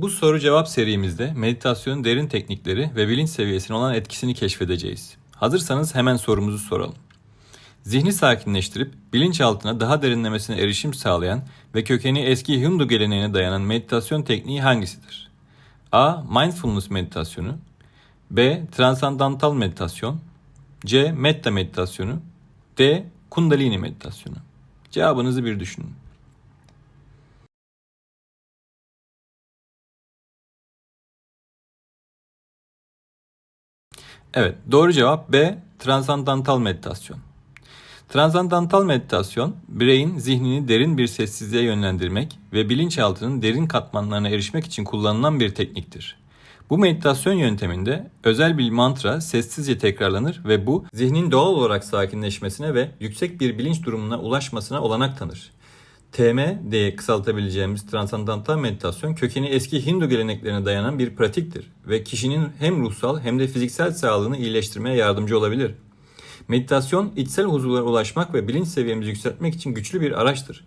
Bu soru cevap serimizde meditasyonun derin teknikleri ve bilinç seviyesine olan etkisini keşfedeceğiz. Hazırsanız hemen sorumuzu soralım. Zihni sakinleştirip bilinçaltına daha derinlemesine erişim sağlayan ve kökeni eski Hindu geleneğine dayanan meditasyon tekniği hangisidir? A. Mindfulness meditasyonu B. Transandantal meditasyon C. Metta meditasyonu D. Kundalini meditasyonu Cevabınızı bir düşünün. Evet, doğru cevap B. Transandantal meditasyon. Transandantal meditasyon, bireyin zihnini derin bir sessizliğe yönlendirmek ve bilinçaltının derin katmanlarına erişmek için kullanılan bir tekniktir. Bu meditasyon yönteminde özel bir mantra sessizce tekrarlanır ve bu zihnin doğal olarak sakinleşmesine ve yüksek bir bilinç durumuna ulaşmasına olanak tanır. TM diye kısaltabileceğimiz transandantal meditasyon kökeni eski Hindu geleneklerine dayanan bir pratiktir ve kişinin hem ruhsal hem de fiziksel sağlığını iyileştirmeye yardımcı olabilir. Meditasyon içsel huzura ulaşmak ve bilinç seviyemizi yükseltmek için güçlü bir araçtır.